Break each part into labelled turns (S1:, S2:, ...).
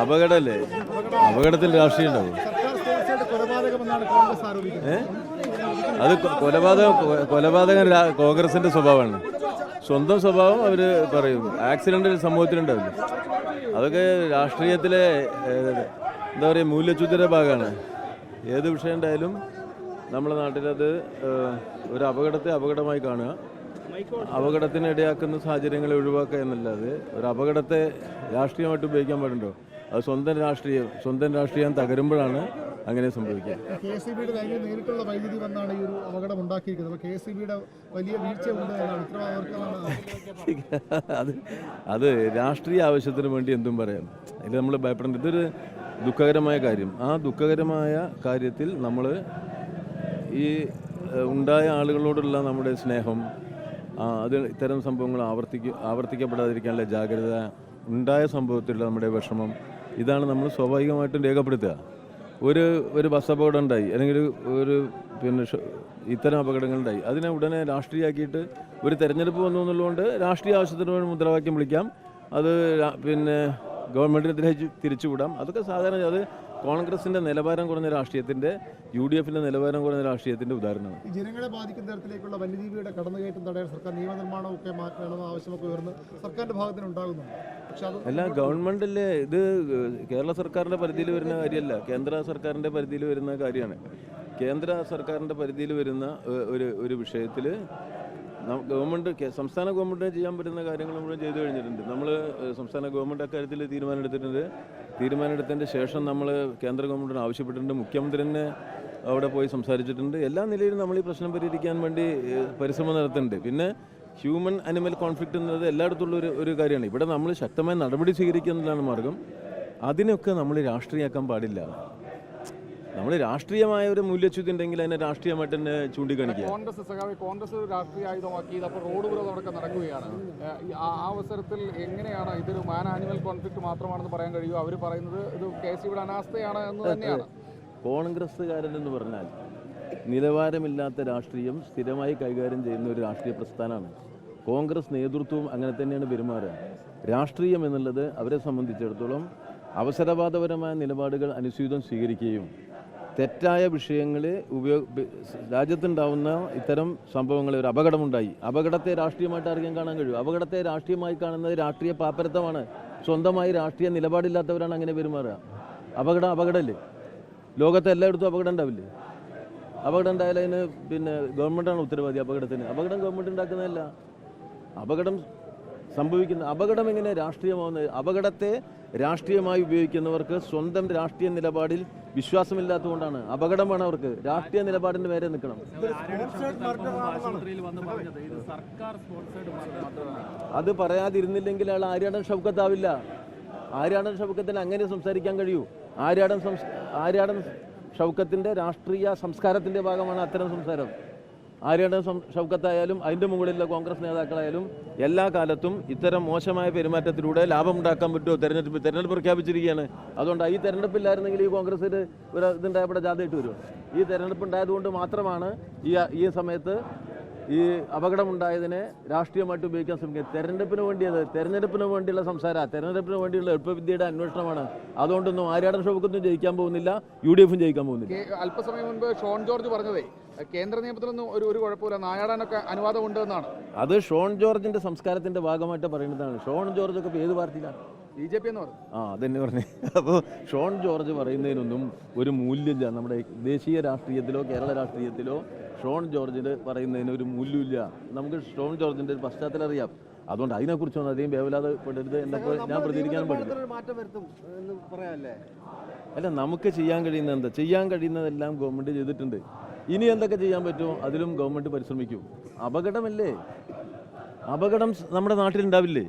S1: അപകടമല്ലേ അപകടത്തിൽ രാഷ്ട്രീയം അത് കൊലപാതകം കൊലപാതകം കോൺഗ്രസിന്റെ സ്വഭാവമാണ്. സ്വന്തം സ്വഭാവം അവർ പറയും. ആക്സിഡന്റ് സമൂഹത്തിലുണ്ടാവില്ല അതൊക്കെ രാഷ്ട്രീയത്തിലെ എന്താ പറയുക മൂല്യച്യുതിയുടെ ഭാഗമാണ്. ഏത് വിഷയം ഉണ്ടായാലും നമ്മുടെ നാട്ടിലത് ഒരു അപകടത്തെ അപകടമായി കാണുക. അപകടത്തിന് ഇടയാക്കുന്ന സാഹചര്യങ്ങളെ ഒഴിവാക്കുക എന്നല്ലാതെ ഒരു അപകടത്തെ രാഷ്ട്രീയമായിട്ട് ഉപയോഗിക്കാൻ പാടുണ്ടോ? അത് സ്വന്തം രാഷ്ട്രീയം സ്വന്തം രാഷ്ട്രീയം തകരുമ്പോഴാണ് അങ്ങനെ സംഭവിക്കുക.
S2: കെ എസ് ബിയുടെ ലൈനിൽ നേരിട്ടുള്ള വൈദ്യുതി വന്നാണ് ഈ ഒരു അപകടം ഉണ്ടാക്കിയിരിക്കുന്നത് അപ്പോൾ കെ എസ് ബിയുടെ വലിയ വീഴ്ച ഉണ്ട്
S1: അത് അത് രാഷ്ട്രീയ ആവശ്യത്തിന് വേണ്ടി എന്തും പറയാം. അതിൽ നമ്മൾ ഭയപ്പെടേണ്ട ഇതൊരു ദുഃഖകരമായ കാര്യം. ആ ദുഃഖകരമായ കാര്യത്തിൽ നമ്മൾ ഈ ഉണ്ടായ ആളുകളോടുള്ള നമ്മുടെ സ്നേഹം അത് ഇത്തരം സംഭവങ്ങൾ ആവർത്തിക്ക ആവർത്തിക്കപ്പെടാതിരിക്കാനുള്ള ജാഗ്രത ഉണ്ടായ സംഭവത്തിലുള്ള നമ്മുടെ വിഷമം. ഇതാണ് നമ്മൾ സ്വാഭാവികമായിട്ടും രേഖപ്പെടുത്തുക. ഒരു ഒരു ബസ് അപകടം ഉണ്ടായി അല്ലെങ്കിൽ ഒരു പിന്നെ ഇത്തരം അപകടങ്ങൾ ഉണ്ടായി അതിനെ ഉടനെ രാഷ്ട്രീയമാക്കിയിട്ട് ഒരു തെരഞ്ഞെടുപ്പ് വന്നു എന്നുള്ളതുകൊണ്ട് രാഷ്ട്രീയ ആവശ്യത്തിന് വേണ്ടി മുദ്രാവാക്യം വിളിക്കാം. അത് പിന്നെ ഗവൺമെന്റിനെതിരെ തിരിച്ചുവിടാം. അതൊക്കെ സാധാരണ അത് കോൺഗ്രസിന്റെ നിലവാരം കുറഞ്ഞ രാഷ്ട്രീയത്തിന്റെ യു ഡി എഫിന്റെ നിലവാരം കുറഞ്ഞ രാഷ്ട്രീയത്തിന്റെ ഉദാഹരണമാണ്.
S2: ജനങ്ങളെ ബാധിക്കുന്ന തരത്തിലേക്കുള്ള വന്യജീവിയുടെ കടന്നുകയറ്റം തടയാൻ സർക്കാർ നിയമനിർമ്മാണമൊക്കെ മാറ്റണമെന്ന ആവശ്യമൊക്കെ ഉയർന്ന് സർക്കാരിന്റെ ഭാഗത്തിന് ഉണ്ടാകുന്നുണ്ട്. പക്ഷെ അത്
S1: അല്ല ഗവൺമെന്റിലെ ഇത് കേരള സർക്കാരിന്റെ പരിധിയിൽ വരുന്ന കാര്യമല്ല കേന്ദ്ര സർക്കാരിന്റെ പരിധിയിൽ വരുന്ന കാര്യമാണ്. കേന്ദ്ര സർക്കാരിന്റെ പരിധിയിൽ വരുന്ന ഒരു ഒരു വിഷയത്തിൽ ഗവൺമെന്റ് സംസ്ഥാന ഗവൺമെന്റിന് ചെയ്യാൻ പറ്റുന്ന കാര്യങ്ങൾ നമ്മൾ ചെയ്തു കഴിഞ്ഞിട്ടുണ്ട്. നമ്മൾ സംസ്ഥാന ഗവൺമെന്റ് അക്കാര്യത്തിൽ തീരുമാനമെടുത്തിട്ടുണ്ട്. തീരുമാനമെടുത്തതിന്റെ ശേഷം നമ്മൾ കേന്ദ്ര ഗവൺമെന്റിന് ആവശ്യപ്പെട്ടിട്ടുണ്ട്. മുഖ്യമന്ത്രിനെ അവിടെ പോയി സംസാരിച്ചിട്ടുണ്ട്. എല്ലാ നിലയിലും നമ്മൾ ഈ പ്രശ്നം പരിഹരിക്കാൻ വേണ്ടി പരിശ്രമം നടത്തുന്നുണ്ട്. പിന്നെ ഹ്യൂമൻ അനിമൽ കോൺഫ്ലിക്റ്റ് എന്നത് എല്ലായിടത്തുള്ള ഒരു ഒരു കാര്യമാണ്. ഇവിടെ നമ്മൾ ശക്തമായ നടപടി സ്വീകരിക്കുക എന്നതാണ് മാർഗം. അതിനൊക്കെ നമ്മൾ രാഷ്ട്രീയമാക്കാൻ പാടില്ല. നമ്മൾ രാഷ്ട്രീയമായ ഒരു മൂല്യച്യുതി ഉണ്ടെങ്കിൽ അതിനെ രാഷ്ട്രീയമായിട്ട് തന്നെ ചൂണ്ടിക്കാണിക്കുക.
S3: കോൺഗ്രസ് സഖാവി കോൺഗ്രസ് ഒരു രാഷ്ട്രീയ ആയുധമാക്കി ഇതപ്പോൾ റോഡ് വിരോധം അടക്കം നടക്കുകയാണ്. ആ അവസരത്തിൽ എങ്ങനെയാണ് ഇതൊരു മാൻ ആനിമൽ കോൺഫ്ലിക്ട് മാത്രമാണെന്ന് പറയാൻ കഴിയുമോ അവർ പറയുന്നത് ഇത് കെ സി യുടെ അനാസ്ഥയാണ് എന്ന് തന്നെയാണ്.
S1: കോൺഗ്രസ്സുകാരൻ എന്ന് പറഞ്ഞാൽ നിലവാരമില്ലാത്ത രാഷ്ട്രീയം സ്ഥിരമായി കൈകാര്യം ചെയ്യുന്ന ഒരു രാഷ്ട്രീയ പ്രസ്ഥാനമാണ്. കോൺഗ്രസ് നേതൃത്വവും അങ്ങനെ തന്നെയാണ് പെരുമാറുക. രാഷ്ട്രീയം എന്നുള്ളത് അവരെ സംബന്ധിച്ചിടത്തോളം അവസരവാദപരമായ നിലപാടുകൾ അനുസ്യൂതം സ്വീകരിക്കുകയും തെറ്റായ വിഷയങ്ങൾ ഉപയോഗ രാജ്യത്തുണ്ടാവുന്ന ഇത്തരം സംഭവങ്ങൾ ഒരു അപകടമുണ്ടായി. അപകടത്തെ രാഷ്ട്രീയമായിട്ട് ആർക്കും കാണാൻ കഴിയും. അപകടത്തെ രാഷ്ട്രീയമായി കാണുന്നത് രാഷ്ട്രീയ പാപ്പരത്വമാണ് സ്വന്തമായി രാഷ്ട്രീയ നിലപാടില്ലാത്തവരാണ് അങ്ങനെ പെരുമാറുക. അപകടം അപകടമല്ലേ ലോകത്തെ എല്ലായിടത്തും അപകടം ഉണ്ടാവില്ലേ? അപകടം ഉണ്ടായാലും അതിന് പിന്നെ ഗവൺമെന്റാണ് ഉത്തരവാദി അപകടത്തിന്. അപകടം ഗവൺമെന്റ് ഉണ്ടാക്കുന്നതല്ല. അപകടം സംഭവിക്കുന്ന അപകടം എങ്ങനെ രാഷ്ട്രീയമാവുന്നത് അപകടത്തെ രാഷ്ട്രീയമായി ഉപയോഗിക്കുന്നവർക്ക് സ്വന്തം രാഷ്ട്രീയ നിലപാടിൽ വിശ്വാസമില്ലാത്തതുകൊണ്ടാണ്. അപകടമാണ് അവർക്ക് രാഷ്ട്രീയ നിലപാടിന്റെ നേരെ നിൽക്കണം. അത് പറയാതിരുന്നില്ലെങ്കിൽ അയാൾ ആര്യാടൻ ഷൗക്കത്താവില്ല. ആര്യാടൻ ഷൗക്കത്തിന് അങ്ങനെ സംസാരിക്കാൻ കഴിയൂ. ആര്യാടൻ സംസ് ആര്യാടൻ ഷൗക്കത്തിന്റെ രാഷ്ട്രീയ സംസ്കാരത്തിന്റെ ഭാഗമാണ് അത്തരം സംസാരം. ആര്യാടൻ ഷൗക്കത്തായാലും അതിന്റെ മുകളിലുള്ള കോൺഗ്രസ് നേതാക്കളായാലും എല്ലാ കാലത്തും ഇത്തരം മോശമായ പെരുമാറ്റത്തിലൂടെ ലാഭം ഉണ്ടാക്കാൻ പറ്റുമോ? തെരഞ്ഞെടുപ്പ് തെരഞ്ഞെടുപ്പ് പ്രഖ്യാപിച്ചിരിക്കുകയാണ്. അതുകൊണ്ട് ഈ തെരഞ്ഞെടുപ്പില്ലായിരുന്നെങ്കിൽ ഈ കോൺഗ്രസ്സിൽ ഒരു ഇതുണ്ടായപ്പോൾ ജാഥയിട്ട് വരുമോ? ഈ തെരഞ്ഞെടുപ്പ് ഉണ്ടായതുകൊണ്ട് മാത്രമാണ് ഈ ഈ സമയത്ത് ഈ അപകടമുണ്ടായതിനെ രാഷ്ട്രീയമായിട്ട് ഉപയോഗിക്കാൻ ശ്രമിക്കുക. തെരഞ്ഞെടുപ്പിന് വേണ്ടിയത് തെരഞ്ഞെടുപ്പിന് വേണ്ടിയുള്ള സംസാര. തെരഞ്ഞെടുപ്പിന് വേണ്ടിയുള്ള എളുപ്പവിദ്യയുടെ അന്വേഷണമാണ്. അതുകൊണ്ടൊന്നും ആര്യാടൻ ഷോക്കൊന്നും ജയിക്കാൻ പോകുന്നില്ല യു ഡി എഫും ജയിക്കാൻ പോകുന്നില്ല.
S3: അല്പസമയം മുൻപ് ഷോൺ ജോർജ് പറഞ്ഞതേ കേന്ദ്ര നിയമത്തിലൊന്നും ഒരു ഒരു കുഴപ്പമില്ല നായാടാനൊക്കെ അനുവാദമുണ്ട് എന്നാണ്.
S1: അത് ഷോൺ ജോർജിന്റെ സംസ്കാരത്തിന്റെ ഭാഗമായിട്ട് പറയുന്നതാണ്. ഷോൺ ജോർജ് ഒക്കെ ഏത് പാർട്ടിയിലാണ്?
S3: ബി ജെ പി എന്ന് പറഞ്ഞു.
S1: ആ അതെന്നെ പറഞ്ഞു. അപ്പോൾ ഷോൺ ജോർജ് പറയുന്നതിനൊന്നും ഒരു മൂല്യമില്ല. നമ്മുടെ ദേശീയ രാഷ്ട്രീയത്തിലോ കേരള രാഷ്ട്രീയത്തിലോ ഷോൺ ജോർജിന് പറയുന്നതിന് ഒരു മൂല്യമില്ല. നമുക്ക് ഷോൺ ജോർജിന്റെ ഒരു പശ്ചാത്തലം അറിയാം. അതുകൊണ്ട് അതിനെക്കുറിച്ചൊന്നും അധികം വേവലാതെ പെടരുത് എന്നൊക്കെ ഞാൻ പ്രതികരിക്കാനും പാടില്ല.
S2: മാറ്റം വരുത്തും എന്ന് പറയാല്ലേ?
S1: അല്ല നമുക്ക് ചെയ്യാൻ കഴിയുന്നത് എന്താ? ചെയ്യാൻ കഴിയുന്നതെല്ലാം ഗവൺമെന്റ് ചെയ്തിട്ടുണ്ട്. ഇനി എന്തൊക്കെ ചെയ്യാൻ പറ്റുമോ അതിലും ഗവൺമെന്റ് പരിശ്രമിക്കും. അപകടമല്ലേ? അപകടം നമ്മുടെ നമ്മുടെ നാട്ടിലുണ്ടാവില്ലേ?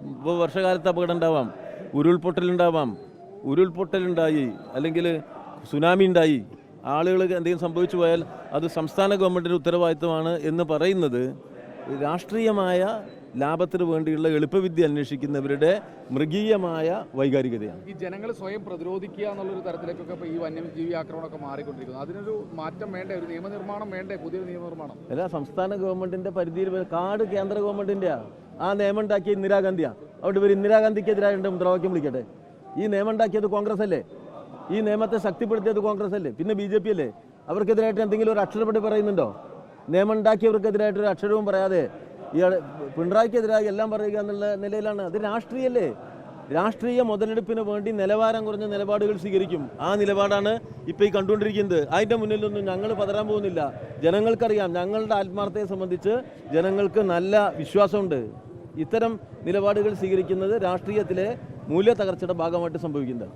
S1: ഇപ്പോൾ വർഷകാലത്ത് അപകടം ഉണ്ടാവാം. ഉരുൾപൊട്ടലുണ്ടാവാം. ഉരുൾപൊട്ടലുണ്ടായി. അല്ലെങ്കിൽ സുനാമി ഉണ്ടായി. ആളുകൾ എന്തെങ്കിലും സംഭവിച്ചു പോയാൽ അത് സംസ്ഥാന ഗവൺമെന്റിന്റെ ഉത്തരവാദിത്വമാണ് എന്ന് പറയുന്നത് രാഷ്ട്രീയമായ ലാഭത്തിന് വേണ്ടിയുള്ള എളുപ്പവിദ്യ അന്വേഷിക്കുന്നവരുടെ മൃഗീയമായ വൈകാരികതയാണ്.
S3: ഈ ജനങ്ങൾ സ്വയം പ്രതിരോധിക്കുക എന്നുള്ളൊരു തരത്തിലേക്കൊക്കെ ഇപ്പോൾ ഈ വന്യജീവി ആക്രമണമൊക്കെ മാറിക്കൊണ്ടിരിക്കുന്നു. അതിനൊരു മാറ്റം വേണ്ടേ? ഒരു നിയമനിർമ്മാണം വേണ്ടേ? പുതിയൊരു നിയമനിർമ്മാണം?
S1: അല്ല സംസ്ഥാന ഗവൺമെന്റിന്റെ പരിധിയിൽ കാട് കേന്ദ്ര ഗവൺമെന്റിന്റെ ആ നിയമം ഉണ്ടാക്കിയ ഇന്ദിരാഗാന്ധിയാണ്. അവിടെ ഇവർ ഇന്ദിരാഗാന്ധിക്കെതിരായിട്ട് മുദ്രാവാക്യം വിളിക്കട്ടെ. ഈ നിയമം ഉണ്ടാക്കിയത് കോൺഗ്രസ് അല്ലേ? ഈ നിയമത്തെ ശക്തിപ്പെടുത്തിയത് കോൺഗ്രസ് അല്ലേ? പിന്നെ ബി ജെ പി അല്ലേ? അവർക്കെതിരായിട്ട് എന്തെങ്കിലും ഒരു അക്ഷരപ്പെട്ട് പറയുന്നുണ്ടോ? നിയമം ഉണ്ടാക്കിയവർക്കെതിരായിട്ട് ഒരു അക്ഷരവും പറയാതെ ഇയാൾ പിണറായിക്കെതിരായി എല്ലാം പറയുക എന്നുള്ള നിലയിലാണ്. അത് രാഷ്ട്രീയല്ലേ? രാഷ്ട്രീയ മുതലെടുപ്പിന് വേണ്ടി നിലവാരം കുറഞ്ഞ നിലപാടുകൾ സ്വീകരിക്കും. ആ നിലപാടാണ് ഇപ്പോൾ ഈ കണ്ടുകൊണ്ടിരിക്കുന്നത്. അതിന്റെ മുന്നിലൊന്നും ഞങ്ങൾ പതരാൻ പോകുന്നില്ല. ജനങ്ങൾക്കറിയാം ഞങ്ങളുടെ ആത്മാർത്ഥതയെ സംബന്ധിച്ച് ജനങ്ങൾക്ക് നല്ല വിശ്വാസമുണ്ട്. ഇത്തരം നിലപാടുകൾ സ്വീകരിക്കുന്നത് രാഷ്ട്രീയത്തിലെ മൂല്യ തകർച്ചയുടെ ഭാഗമായിട്ട് സംഭവിക്കുന്നത്